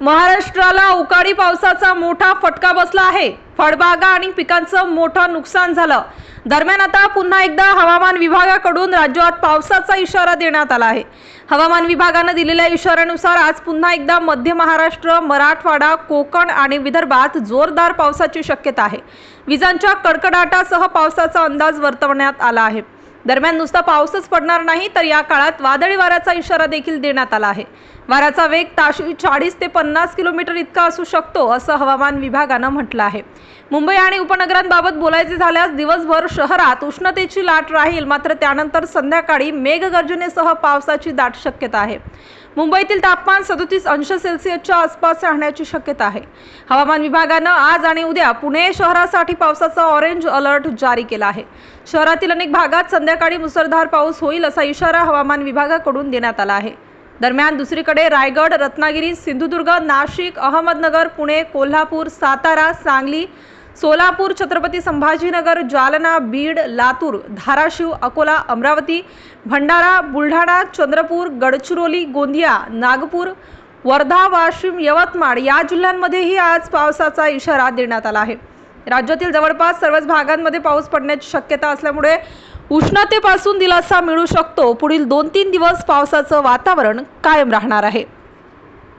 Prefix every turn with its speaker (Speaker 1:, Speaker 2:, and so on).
Speaker 1: महाराष्ट्राला अवकाळी पावसाचा मोठा फटका बसला आहे. फळबागा आणि पिकांचं मोठं नुकसान झालं. दरम्यान आता पुन्हा एकदा हवामान विभागाकडून राज्यात पावसाचा इशारा देण्यात आला आहे. हवामान विभागानं दिलेल्या इशाऱ्यानुसार आज पुन्हा एकदा मध्य महाराष्ट्र मराठवाडा कोकण आणि विदर्भात जोरदार पावसाची शक्यता आहे. विजांच्या कडकडाटासह पावसाचा अंदाज वर्तवण्यात आला आहे. दरम्यान नुसता पाऊसच पडणार नाही तर या काळात वादळी वाऱ्याचा इशारा देखील देण्यात आला आहे. वाऱ्याचा वेग ताशी चाळीस ते पन्नास किलोमीटर इतका असू शकतो असं हवामान विभागानं म्हटलं आहे. मुंबई आणि उपनगरांबाबत बोलायचे झाल्यास दिवसभर शहरात उष्णतेची लाट राहील मात्र त्यानंतर संध्याकाळी मेघगर्जनेसह पावसाची दाट शक्यता आहे. मुंबईतील तापमान सदोतीस अंश सेल्सिअसच्या आसपास राहण्याची शक्यता आहे. हवामान विभागानं आज आणि उद्या पुणे शहरासाठी पावसाचा ऑरेंज अलर्ट जारी केला आहे. शहरातील अनेक भागात संध्याकाळी मुसळधार पाऊस होईल असा इशारा हवामान विभागाकडून देण्यात आला आहे. दरम्यान दुसरीकडे रायगड रत्नागिरी सिंधुदुर्ग नाशिक अहमदनगर पुणे कोल्हापूर सातारा सांगली सोलापूर छत्रपती संभाजीनगर जालना बीड लातूर धाराशिव अकोला अमरावती भंडारा बुलढाणा चंद्रपूर गडचिरोली गोंदिया नागपूर वर्धा वाशिम यवतमाळ या जिल्ह्यांमध्येही आज पावसाचा इशारा देण्यात आला आहे. राज्यातील जवळपास सर्वच भागांमध्ये पाऊस पडण्याची शक्यता असल्यामुळे उष्णतेपासून दिलासा मिळू शकतो. पुढील दोन तीन दिवस पावसाचं वातावरण कायम राहणार आहे.